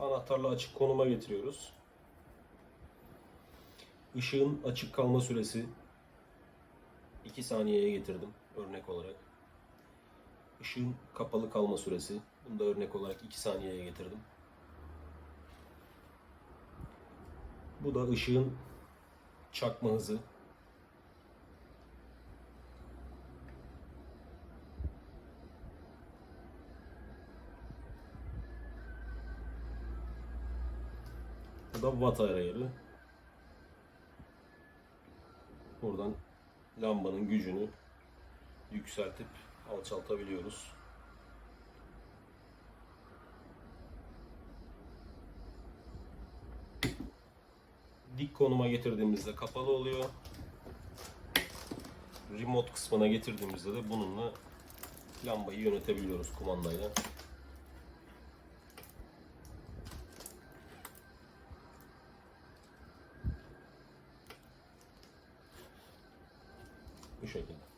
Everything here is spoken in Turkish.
Anahtarla açık konuma getiriyoruz. Işığın açık kalma süresi 2 saniyeye getirdim örnek olarak. Işığın kapalı kalma süresi bunu da örnek olarak 2 saniyeye getirdim. Bu da ışığın çakma hızı. Bu da watt ayarı. Buradan lambanın gücünü yükseltip alçaltabiliyoruz. Dik konuma getirdiğimizde kapalı oluyor. Remote kısmına getirdiğimizde de bununla lambayı yönetebiliyoruz kumandayla. Bu şekilde.